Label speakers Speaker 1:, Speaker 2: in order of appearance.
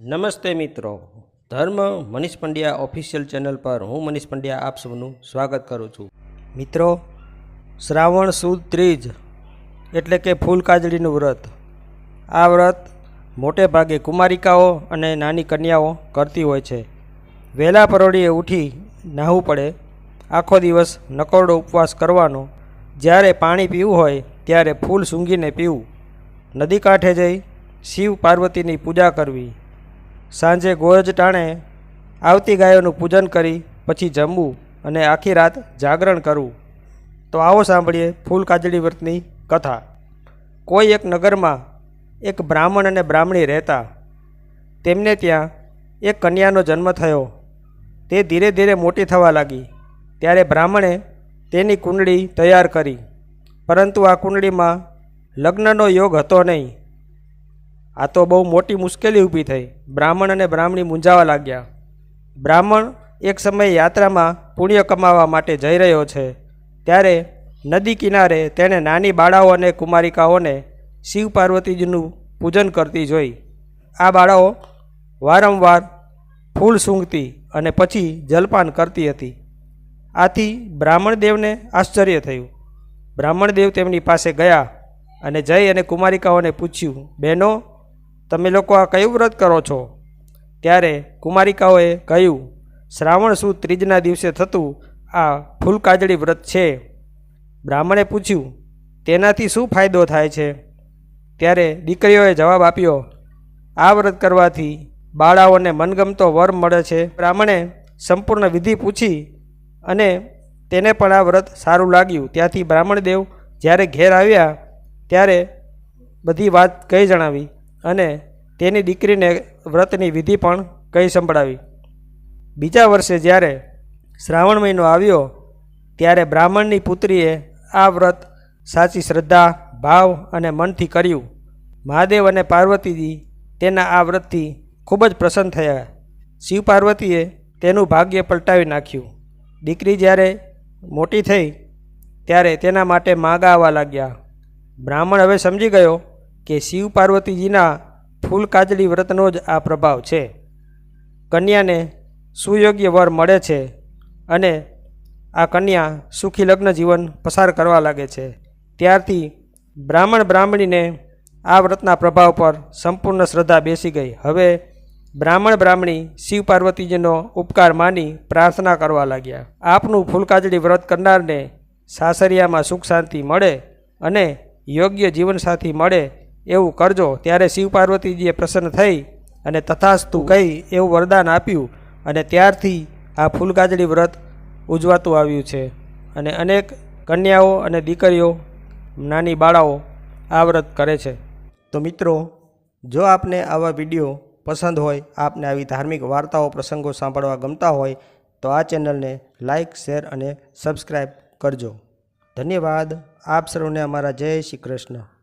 Speaker 1: નમસ્તે મિત્રો. ધર્મ મનીષ પંડ્યા ઓફિશિયલ ચેનલ પર હું મનીષ પંડ્યા આપ સૌનું સ્વાગત કરું છું. મિત્રો, શ્રાવણ સુદ ત્રીજ એટલે કે ફૂલ કાજળીનું વ્રત. આ વ્રત મોટે ભાગે કુમારિકાઓ અને નાની કન્યાઓ કરતી હોય છે. વહેલા પરોળીએ ઉઠી નાહવું પડે. આખો દિવસ નકોરડો ઉપવાસ કરવાનો. જ્યારે પાણી પીવું હોય ત્યારે ફૂલ સૂંઘીને પીવું. નદી કાંઠે જઈ શિવ પાર્વતીની પૂજા કરવી. સાંજે ગોરજ ટાણે આવતી ગાયોનું પૂજન કરી, પછી જમવું અને આખી રાત જાગરણ કરવું. તો આવો સાંભળીએ ફૂલ કાજળી વ્રતની કથા. કોઈ એક નગરમાં એક બ્રાહ્મણ અને બ્રાહ્મણી રહેતા. તેમને ત્યાં એક કન્યાનો જન્મ થયો. તે ધીરે ધીરે મોટી થવા લાગી. ત્યારે બ્રાહ્મણે તેની કુંડળી તૈયાર કરી. પરંતુ આ કુંડળીમાં લગ્નનો યોગ હતો નહીં. આ તો બહુ મોટી મુશ્કેલી ઊભી થઈ. બ્રાહ્મણ અને બ્રાહ્મણી મૂંઝાવા લાગ્યા. બ્રાહ્મણ એક સમયે યાત્રામાં પુણ્ય કમાવા માટે જઈ રહ્યો છે. ત્યારે નદી કિનારે તેણે નાની બાળાઓ અને કુમારિકાઓને શિવ પાર્વતીજીનું પૂજન કરતી જોઈ. આ બાળાઓ વારંવાર ફૂલ સૂંઘતી અને પછી જલપાન કરતી હતી. આથી બ્રાહ્મણદેવને આશ્ચર્ય થયું. બ્રાહ્મણદેવ તેમની પાસે ગયા અને જઈ અને કુમારિકાઓને પૂછ્યું, બહેનો તમે લોકો આ કયું વ્રત કરો છો? ત્યારે કુમારિકાઓએ કહ્યું, શ્રાવણ સુદ ત્રીજના દિવસે થતું આ ફૂલકાજળી વ્રત છે. બ્રાહ્મણે પૂછ્યું, તેનાથી શું ફાયદો થાય છે? ત્યારે દીકરીઓએ જવાબ આપ્યો, આ વ્રત કરવાથી બાળાઓને મનગમતો વર મળે છે. બ્રાહ્મણે સંપૂર્ણ વિધિ પૂછી અને તેને પણ આ વ્રત સારું લાગ્યું. ત્યાંથી બ્રાહ્મણદેવ જ્યારે ઘેર આવ્યા, ત્યારે બધી વાત કહી જણાવી. અને તેની દીકરીને વ્રતની વિધિ પણ કહી સંભળાવી. બીજા વર્ષે જ્યારે શ્રાવણ મહિનો આવ્યો, ત્યારે બ્રાહ્મણની પુત્રીએ આ વ્રત સાચી શ્રદ્ધા, ભાવ અને મનથી કર્યું. મહાદેવ અને પાર્વતીજી તેના આ વ્રતથી ખૂબ જ પ્રસન્ન થયા. શિવ પાર્વતીએ તેનું ભાગ્ય પલટાવી નાખ્યું. દીકરી જ્યારે મોટી થઈ, ત્યારે તેના માટે માગા આવવા લાગ્યા. બ્રાહ્મણ હવે સમજી ગયો કે શિવ પાર્વતીજીના ફૂલ કાજળી વ્રતનો જ આ પ્રભાવ છે. કન્યાને સુયોગ્ય વર મળે છે અને આ કન્યા સુખી લગ્ન જીવન પસાર કરવા લાગે છે. ત્યારથી બ્રાહ્મણ બ્રાહ્મણીને આ વ્રતના પ્રભાવ પર સંપૂર્ણ શ્રદ્ધા બેસી ગઈ. હવે બ્રાહ્મણ બ્રાહ્મણી શિવ પાર્વતીજીનો ઉપકાર માની પ્રાર્થના કરવા લાગ્યા. આપનું ફૂલકાજળી વ્રત કરનારને સાસરિયામાં સુખ શાંતિ મળે અને યોગ્ય જીવનસાથી મળે એવું કરજો. ત્યારે શિવ પાર્વતીજીએ પ્રસન્ન થઈ અને તથાસ્તુ કહી એવું વરદાન આપ્યું અને ત્યારથી આ ફૂલગાજડી વ્રત ઉજવાતું આવ્યું છે. અને અનેક કન્યાઓ અને દીકરીઓ, નાની બાળાઓ આ વ્રત કરે છે. તો મિત્રો, જો આપને આવા વીડિયો પસંદ હોય, આપને આવી ધાર્મિક વાર્તાઓ, પ્રસંગો સાંભળવા ગમતા હોય, તો આ ચેનલને લાઇક શેર અને સબસ્ક્રાઈબ કરજો. ધન્યવાદ. આપ સર્વને અમારા જય શ્રી કૃષ્ણ.